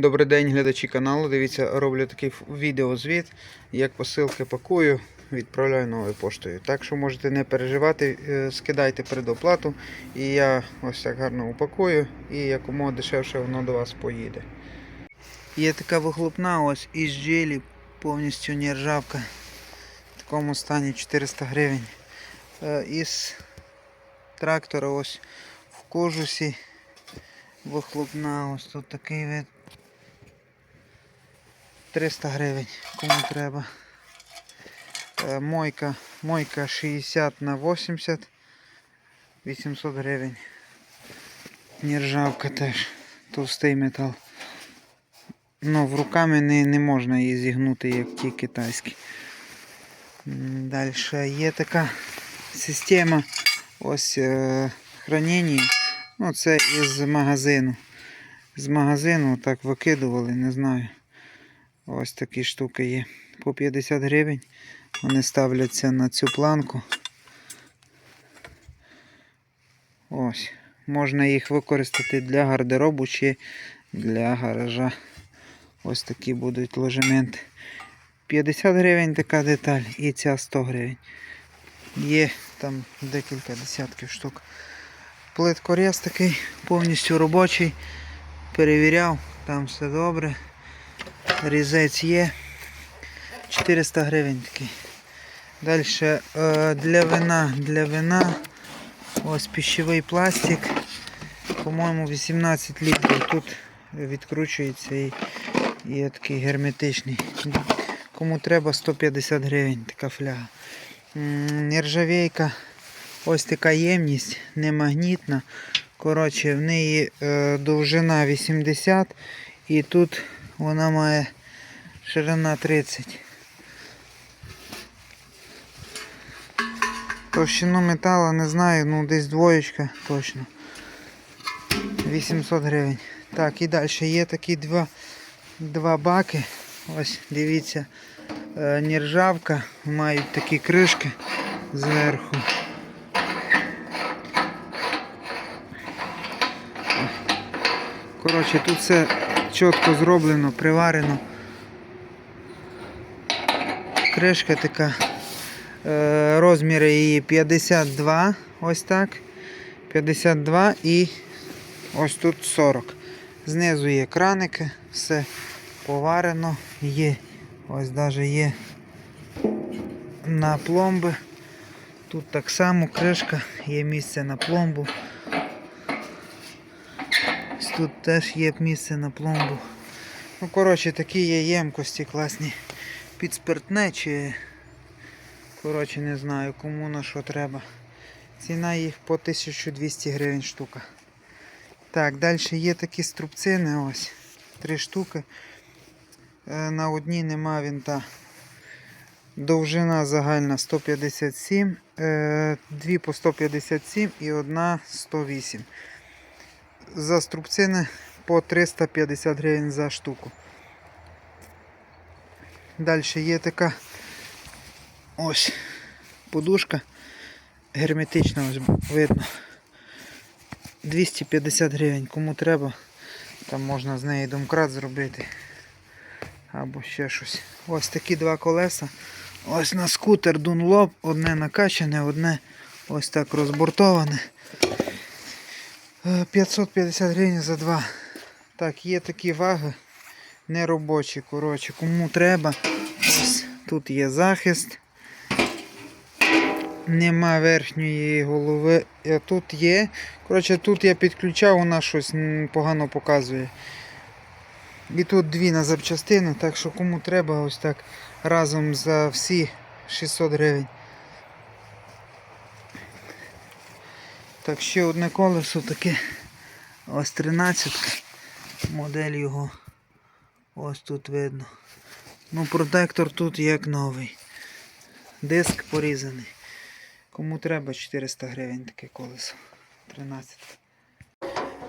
Добрий день, глядачі каналу. Дивіться, роблю такий відеозвіт, як посилки пакую, відправляю новою поштою. Так що можете не переживати, е, скидайте предоплату, і я ось так гарно упакую, і якомога дешевше воно до вас поїде. Є така вихлопна ось із джелі, повністю нержавка. В такому стані 400 гривень. Е, Із трактора ось в кожусі вихлопна, ось тут такий вид. 300 гривень, кому треба. Е, Мойка, мойка 60 на 80, 800 гривень. Нержавка теж, товстий метал. Ну, в руками не, не можна її зігнути, як ті китайські. Далі є така система ось е, хранення. Ну, це із магазину. З магазину так викидували, не знаю. Ось такі штуки є. По 50 гривень. Вони ставляться на цю планку. Ось. Можна їх використати для гардеробу чи для гаража. Ось такі будуть ложементи. 50 гривень така деталь і ця 100 гривень. Є там декілька десятків штук. Плиткорез такий повністю робочий. Перевіряв, там все добре. Різець є. 400 гривень такий. Далі е, для вина, для вина. Ось пищевий пластик. По-моєму 18 літрів. Тут відкручується і є такий герметичний. Кому треба 150 гривень така фляга. Нержавейка. Ось така ємність, не магнітна. Коротше, в неї е, довжина 80 і тут вона має ширина 30. Товщину металу не знаю, ну десь двоєчка точно. 800 гривень. Так, і далі є такі два, два баки. Ось дивіться, е, нержавка, мають такі кришки зверху. Коротше, тут все чітко зроблено, приварено. Кришка така. Е, розміри її 52, ось так. 52 і ось тут 40. Знизу є краники, все поварено, є, ось навіть є на пломби. Тут так само кришка, є місце на пломбу. Тут теж є місце на пломбу. Ну, коротше, такі є ємкості класні під спиртне чи. Коротше, не знаю кому на що треба. Ціна їх по 1200 гривень штука. Так, далі є такі струбцини, ось. Три штуки. Е, На одній нема вінта. Довжина загальна 157, е, дві по 157 і одна 108. За струбцини по 350 гривень за штуку. Далі є така ось подушка герметична, ось видно. 250 гривень, кому треба, там можна з неї домкрат зробити. Або ще щось. Ось такі два колеса. Ось на скутер Dunlop, одне накачане, одне ось так розбортоване. Е, 550 гривень за два. Так, є такі ваги неробочі, коротше, кому треба. Ось тут є захист. Нема верхньої голови. А тут є. Коротше, тут я підключав, вона щось погано показує. І тут дві на запчастини, так що кому треба ось так разом за всі 600 гривень. Так, ще одне колесо таке. Ось 13 модель його. Ось тут видно. Ну, протектор тут як новий. Диск порізаний. Кому треба 400 гривень таке колесо. 13.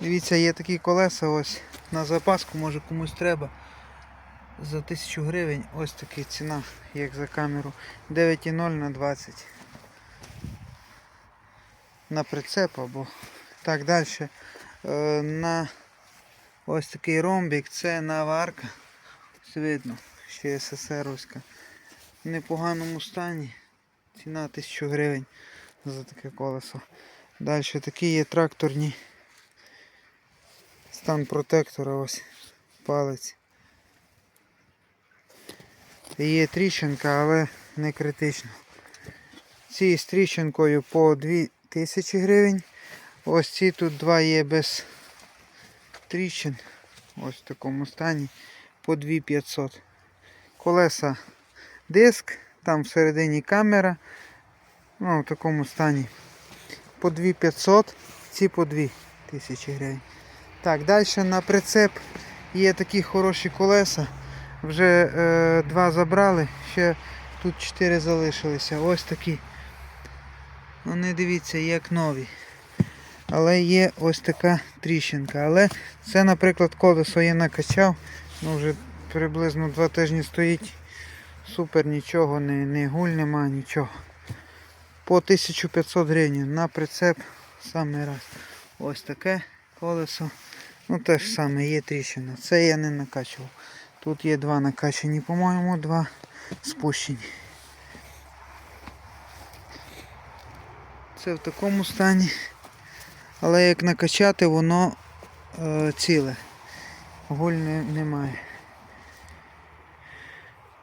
Дивіться, є такі колеса ось на запаску, може комусь треба. За 1000 гривень ось така ціна, як за камеру. 9,0 на 20. На прицеп або так далі. Е, на Ось такий ромбік, це наварка. Ось видно, ще СССРовська. В непоганому стані. Ціна 1000 гривень за таке колесо. Далі такі є тракторні. Стан протектора ось. Палець. Є тріщинка, але не критично. Ці з тріщинкою по 2000 гривень. Ось ці тут два є без тріщин. Ось в такому стані. По 2500. Колеса диск, там всередині камера. Ну, в такому стані. По 2500, ці по 2000 гривень. Так, далі на прицеп є такі хороші колеса. Вже е, два забрали, ще тут 4 залишилися. Ось такі. Вони дивіться, як нові. Але є ось така тріщинка. Але це, наприклад, колесо я накачав. Ну, вже приблизно два тижні стоїть. Супер, нічого, не, не гуль нема, нічого. По 1500 гривень на прицеп саме раз. Ось таке колесо. Ну те ж саме, є тріщина. Це я не накачував. Тут є два накачані, по-моєму, два спущені. Це в такому стані. Але як накачати, воно е, ціле. Гуль не, немає.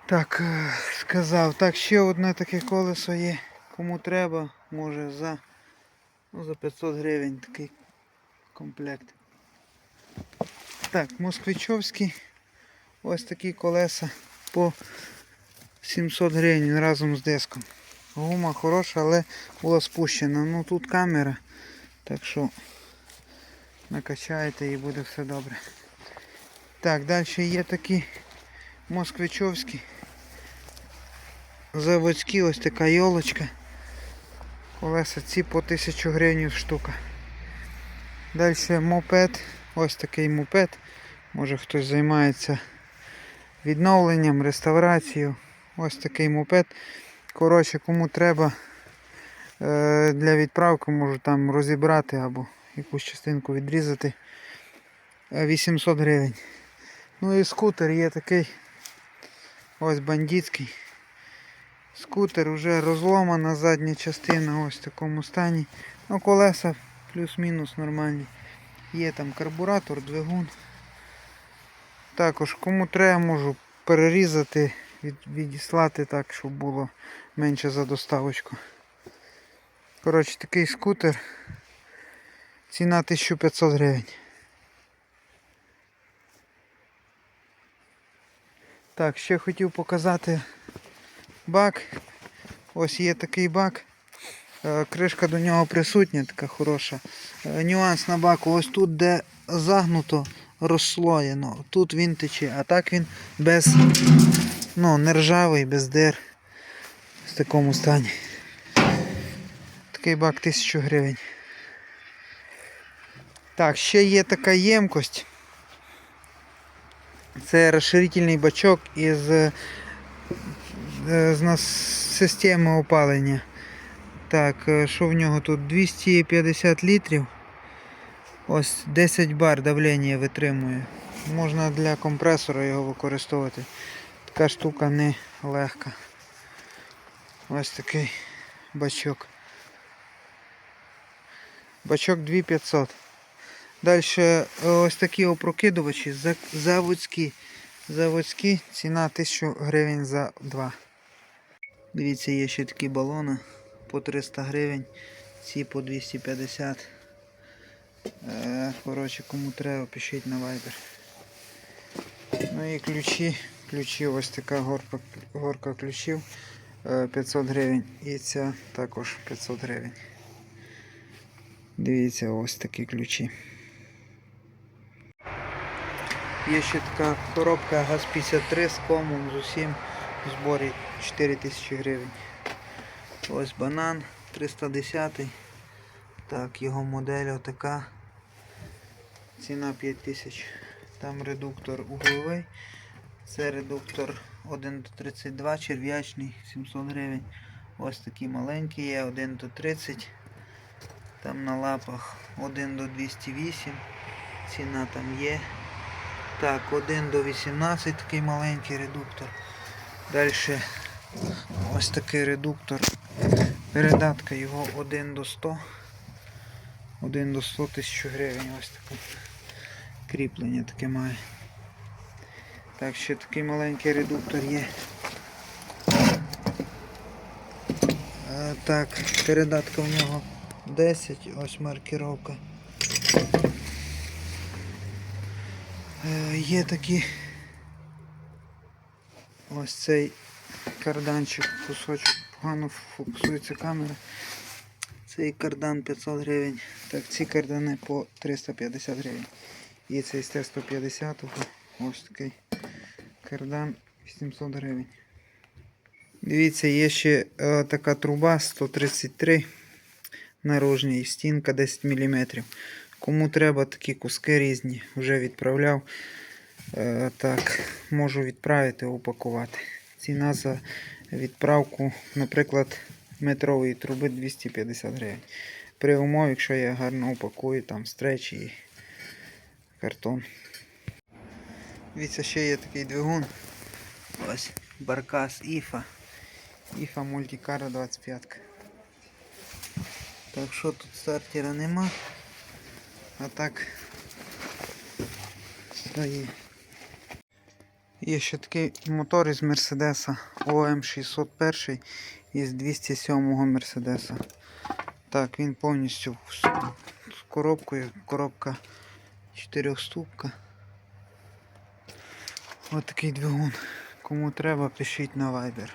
Так, е, сказав. Так, ще одне таке колесо є. Кому треба, може за, ну, за 500 гривень такий комплект. Так, москвичовський. Ось такі колеса по 700 гривень разом з диском. Гума хороша, але була спущена. Ну тут камера, так що накачаєте і буде все добре. Так, далі є такі москвичовські. Заводські ось така йолочка. Колеса ці по 1000 гривень штука. Далі мопед. Ось такий мопед. Може хтось займається відновленням, реставрацією. Ось такий мопед. Коротше, кому треба е, для відправки, можу там розібрати або якусь частинку відрізати. Е, 800 гривень. Ну і скутер є такий. Ось бандитський. Скутер вже розломана задня частина ось в такому стані. Ну колеса плюс-мінус нормальні. Є там карбуратор, двигун. Також кому треба можу перерізати, від, відіслати так, щоб було менше за доставочку. Коротше, такий скутер. Ціна 1500 гривень. Так, ще хотів показати бак. Ось є такий бак. Е, Кришка до нього присутня, така хороша. Е, Нюанс на баку, ось тут, де загнуто, розслоєно. Тут він тече, а так він без, ну, не ржавий, без дир. В такому стані. Такий бак 1000 гривень. Так, ще є така ємкость. Це розширительний бачок із е, з нас системи опалення. Так, е, що в нього тут? 250 літрів. Ось 10 бар давлення витримує. Можна для компресора його використовувати. Така штука не легка. Ось такий бачок. Бачок 2500. Далі ось такі опрокидувачі заводські. Заводські ціна 1000 гривень за два. Дивіться, є ще такі балони по 300 гривень, ці по 250. Е, коротше, кому треба, пишіть на Viber. Ну і ключі. Ключі, ось така горка, горка ключів е, 500 гривень. І ця також 500 гривень. Дивіться, ось такі ключі. Є ще така коробка ГАЗ-53 з комом з усім в зборі 4000 гривень. Ось банан 310. Так, його модель отака. Ціна 5000. Там редуктор угловий. Це редуктор 1 до 32, черв'ячний, 700 гривень. Ось такі маленькі є, 1 до 30. Там на лапах 1 до 208. Ціна там є. Так, 1 до 18 такий маленький редуктор. Далі ось такий редуктор. Передатка його 1 до 100. 1 до 100 тисяч гривень. Ось таке кріплення таке має. Так, ще такий маленький редуктор є. Е, Так, передатка в нього 10, ось маркировка. Е, Є такі ось цей карданчик, кусочок, погано фокусується камера. Цей кардан 500 гривень. Так, ці кардани по 350 гривень. І цей з Т-150, ось такий кардан 800 гривень. Дивіться, є ще е, така труба 133 наружня і стінка 10 мм. Кому треба такі куски різні, вже відправляв. Е, так, можу відправити, упакувати. Ціна за відправку, наприклад, метрової труби 250 гривень. При умові, якщо я гарно упакую, там стреч і картон. Дивіться, ще є такий двигун. Ось баркас Іфа. Іфа мультикара 25. Так що тут стартера нема. А так є. Є ще такий мотор із Мерседеса ОМ 601 із 207-го Мерседеса. Так, він повністю з коробкою. Коробка 4 ступка. Ось такий двигун. Кому треба, пишіть на Viber.